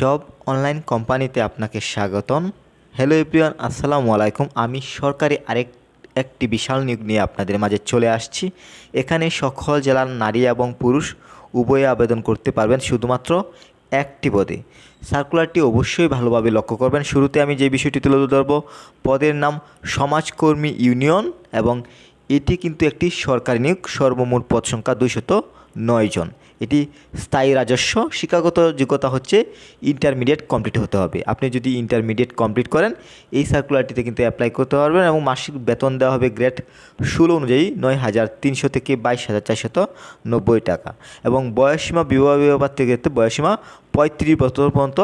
Job online কোম্পানিতে আপনাকে স্বাগতম। হ্যালো এভরিওয়ান, আসসালামু আলাইকুম। আমি সরকারি আরেক, একটি বিশাল নিয়োগ নিয়ে আপনাদের মাঝে চলে আসছি। এখানে সকল জেলার নারী এবং পুরুষ উভয়ে আবেদন করতে পারবেন শুধুমাত্র একটি পদে। সার্কুলারটি অবশ্যই ভালোভাবে লক্ষ্য করবেন। শুরুতে আমি যে বিষয়টি তুলে ধরব, পদের নাম সমাজকর্মী ইউনিয়ন এবং এটি কিন্তু একটি সরকারি নিয়োগ। সর্বমোট পদ সংখ্যা দুইশত নয় জন। এটি স্থায়ী রাজস্ব, শিক্ষাগত যোগ্যতা হচ্ছে ইন্টারমিডিয়েট কমপ্লিট হতে হবে। আপনি যদি ইন্টারমিডিয়েট কমপ্লিট করেন, এই সার্কুলারটিতে কিন্তু অ্যাপ্লাই করতে পারবেন এবং মাসিক বেতন দেওয়া হবে গ্রেড ষোলো অনুযায়ী নয় হাজার তিনশো থেকে বাইশ হাজার চারশত নব্বই টাকা এবং বয়সীমা বিবাহ বিবাহ থেকে বয়সীমা পঁয়ত্রিশ বছর পর্যন্ত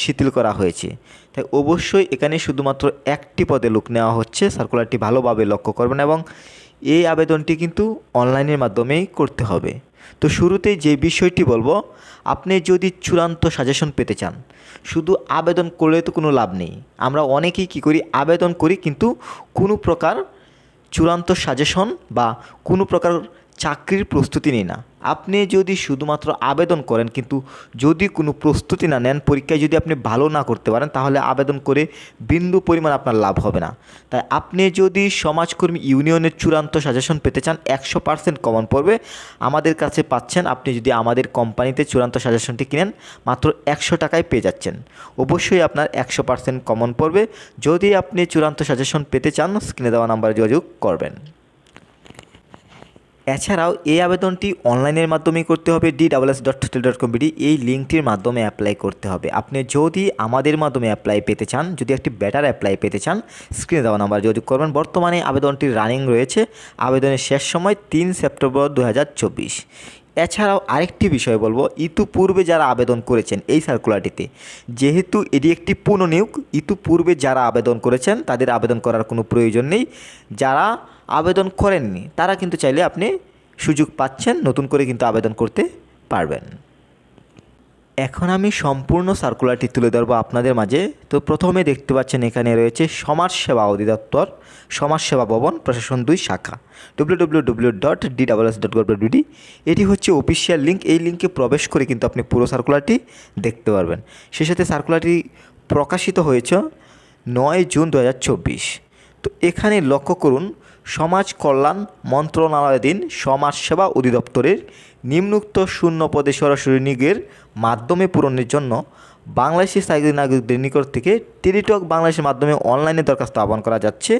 শিথিল করা হয়েছে। তাই অবশ্যই এখানে শুধুমাত্র একটি পদে লোক নেওয়া হচ্ছে। সার্কুলারটি ভালোভাবে লক্ষ্য করবেন এবং এই আবেদনটি কিন্তু অনলাইনের মাধ্যমেই করতে হবে। তো শুরুতে যে বিষয়টি বলব, আপনি যদি চূড়ান্ত সাজেশন পেতে চান, শুধু আবেদন করলে তো কোনো লাভ নেই। আমরা অনেকেই কি করি, আবেদন করি, কিন্তু কোনো প্রকার চূড়ান্ত সাজেশন বা কোনো প্রকার চাকরির প্রস্তুতি নিই না। আপনি যদি শুধুমাত্র আবেদন করেন, কিন্তু যদি কোনো প্রস্তুতি না নেন, পরীক্ষায় যদি আপনি ভালো না করতে পারেন, তাহলে আবেদন করে বিন্দু পরিমাণ আপনার লাভ হবে না। তাই আপনি যদি সমাজকর্মী ইউনিয়নের চূড়ান্ত সাজেশন পেতে চান, একশো পার্সেন্ট কমন পড়বে। আমাদের কাছে পাচ্ছেন, আপনি যদি আমাদের কোম্পানিতে চূড়ান্ত সাজেশনটি কিনেন, মাত্র একশো টাকায় পেয়ে যাচ্ছেন। অবশ্যই আপনার একশো পার্সেন্ট কমন পড়বে। যদি আপনি চূড়ান্ত সাজেশন পেতে চান, স্ক্রিনে দেওয়া নাম্বারে যোগাযোগ করবেন। এছাড়াও এই আবেদনটি অনলাইনের মাধ্যমেই করতে হবে D double S dot dot com BD এই লিঙ্কটির মাধ্যমে অ্যাপ্লাই করতে হবে। আপনি যদি আমাদের মাধ্যমে অ্যাপ্লাই পেতে চান, যদি একটি ব্যাটার অ্যাপ্লাই পেতে চান স্ক্রিনে দেওয়া নাম্বার যোগাযোগ করবেন। বর্তমানে আবেদনটি রানিং রয়েছে। আবেদনের শেষ সময় তিন সেপ্টেম্বর দু হাজার চব্বিশ। এছাড়াও আরেকটি বিষয় বলব, ইতিপূর্বে যারা আবেদন করেছেন এই সার্কুলারটিতে যেহেতু এটি একটি পুনঃনিয়োগ, ইতিপূর্বে যারা আবেদন করেছেন তাদের আবেদন করার কোনো প্রয়োজন নেই। যারা আবেদন করেননি, তারা কিন্তু চাইলে আপনি সুযোগ পাচ্ছেন, নতুন করে কিন্তু আবেদন করতে পারবেন। এখন আমি সম্পূর্ণ সার্কুলারটি তুলে ধরবো আপনাদের মাঝে। তো প্রথমে দেখতে পাচ্ছেন এখানে রয়েছে সমাজসেবা অধিদপ্তর সমাজসেবা ভবন, প্রশাসন দুই শাখা W W dot D dot এটি হচ্ছে অফিসিয়াল লিঙ্ক এই লিঙ্কে প্রবেশ করে কিন্তু আপনি পুরো সার্কুলারটি দেখতে পারবেন। সেই সাথে সার্কুলারটি প্রকাশিত হয়েছে নয় জুন দু হাজার চব্বিশ। তো এখানে লক্ষ্য করুন সমাজ কল্যাণ মন্ত্রণালয়াধীন সমাজসেবা অধিদপ্তরের নিম্নুক্ত শূন্য পদে সরাসরি নিয়োগের মাধ্যমে পূরণের জন্য বাংলাদেশি স্থায়ী নাগরিকদের নিকট থেকে টেলিটক বাংলাদেশের মাধ্যমে অনলাইনে দরখাস্ত আহ্বান করা যাচ্ছে।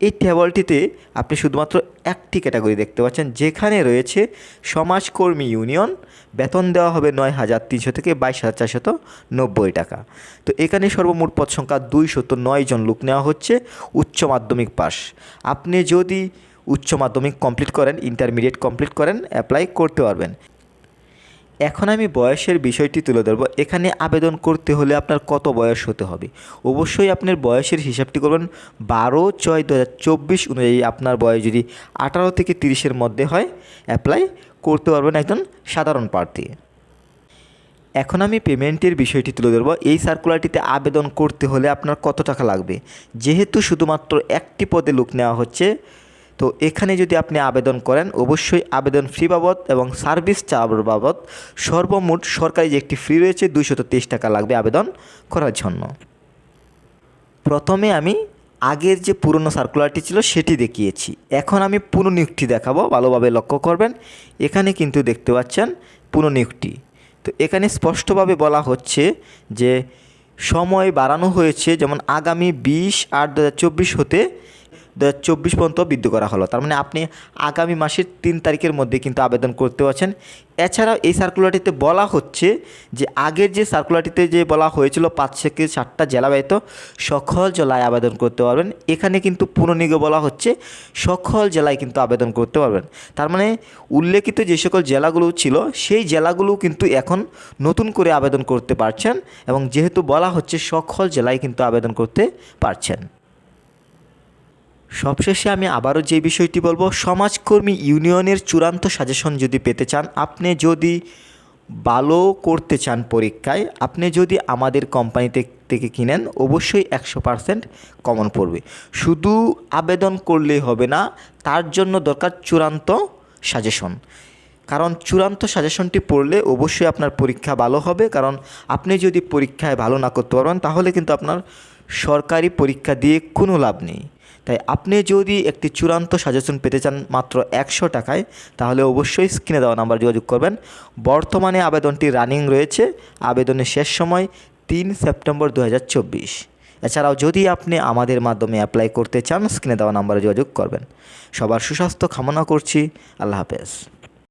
এই টেবলটিতে আপনি শুধুমাত্র একটি ক্যাটাগরি দেখতে পাচ্ছেন, যেখানে রয়েছে সমাজকর্মী ইউনিয়ন, বেতন দেওয়া হবে নয় হাজার তিনশো থেকে বাইশ হাজার চারশত নব্বই টাকা। তো এখানে সর্বমোট পদ সংখ্যা দুইশত নয় জন লোক নেওয়া হচ্ছে, উচ্চ মাধ্যমিক পাস আপনি যদি উচ্চ মাধ্যমিক কমপ্লিট করেন, ইন্টারমিডিয়েট কমপ্লিট করেন, অ্যাপ্লাই করতে পারবেন। এখন আমি বয়সের বিষয়টি তুলে ধরবো। এখানে আবেদন করতে হলে আপনার কত বয়স হতে হবে? অবশ্যই আপনার বয়সের হিসাবটি করবেন। বারো ছয় দু অনুযায়ী আপনার বয়স যদি আঠারো থেকে তিরিশের মধ্যে হয় অ্যাপ্লাই করতে পারবেন একজন সাধারণ প্রার্থী। এখন আমি পেমেন্টের বিষয়টি তুলে ধরবো। এই সার্কুলারটিতে আবেদন করতে হলে আপনার কত টাকা লাগবে? যেহেতু শুধুমাত্র একটি পদে লোক নেওয়া হচ্ছে তো এখানে যদি আপনি আবেদন করেন, অবশ্যই আবেদন ফি বাবদ এবং সার্ভিস চার্জ বাবদ সর্বমোট সরকারি যে একটি ফি রয়েছে, দুইশত টাকা লাগবে আবেদন করার জন্য। প্রথমে আমি আগের যে পুরনো সার্কুলারটি ছিল, সেটি দেখিয়েছি। এখন আমি পুনঃনিয়োগটি দেখাবো, ভালোভাবে লক্ষ্য করবেন। এখানে কিন্তু দেখতে পাচ্ছেন পুনঃনিয়োগটি তো এখানে স্পষ্টভাবে বলা হচ্ছে যে সময় বাড়ানো হয়েছে, যেমন আগামী বিশ আট দু হতে চব্বিশ পর্যন্ত বৃদ্ধি করা হলো। তার মানে আপনি আগামী মাসের তিন তারিখের মধ্যে কিন্তু আবেদন করতে পারছেন। এছাড়াও এই সার্কুলারটিতে বলা হচ্ছে যে, আগের যে সার্কুলারটিতে যে বলা হয়েছিল পাঁচ থেকে সাতটা জেলা ব্যতীত সকল জেলায় আবেদন করতে পারবেন। এখানে কিন্তু পুনর্নিয়োগে বলা হচ্ছে, সকল জেলায় কিন্তু আবেদন করতে পারবেন। তার মানে উল্লেখিত যে সকল জেলাগুলো ছিল, সেই জেলাগুলো কিন্তু এখন নতুন করে আবেদন করতে পারছেন এবং যেহেতু বলা হচ্ছে সকল জেলায় কিন্তু আবেদন করতে পারছেন। সবশেষে আমি আবারও যে বিষয়টি বলব, সমাজকর্মী ইউনিয়নের চূড়ান্ত সাজেশন যদি পেতে চান, আপনি যদি ভালো করতে চান পরীক্ষায়, আপনি যদি আমাদের কোম্পানিতে থেকে কিনেন, অবশ্যই একশো পারসেন্ট কমন পড়বে। শুধু আবেদন করলেই হবে না, তার জন্য দরকার চূড়ান্ত সাজেশন। কারণ চূড়ান্ত সাজেশনটি পড়লে অবশ্যই আপনার পরীক্ষা ভালো হবে, কারণ আপনি যদি পরীক্ষায় ভালো না করতে পারবেন, তাহলে কিন্তু আপনার সরকারি পরীক্ষা দিয়ে কোনো লাভ নেই। তাই আপনি যদি একটি চূড়ান্ত সাজেশন পেতে চান মাত্র একশো টাকায়, তাহলে অবশ্যই স্ক্রিনে দেওয়া নাম্বার যোগাযোগ করবেন। বর্তমানে আবেদনটি রানিং রয়েছে। আবেদনের শেষ সময় তিন সেপ্টেম্বর দু হাজার চব্বিশ। এছাড়াও যদি আপনি আমাদের মাধ্যমে অ্যাপ্লাই করতে চান স্ক্রিনে দেওয়া নাম্বারে যোগাযোগ করবেন। সবার সুস্বাস্থ্য কামনা করছি। আল্লাহ হাফেজ।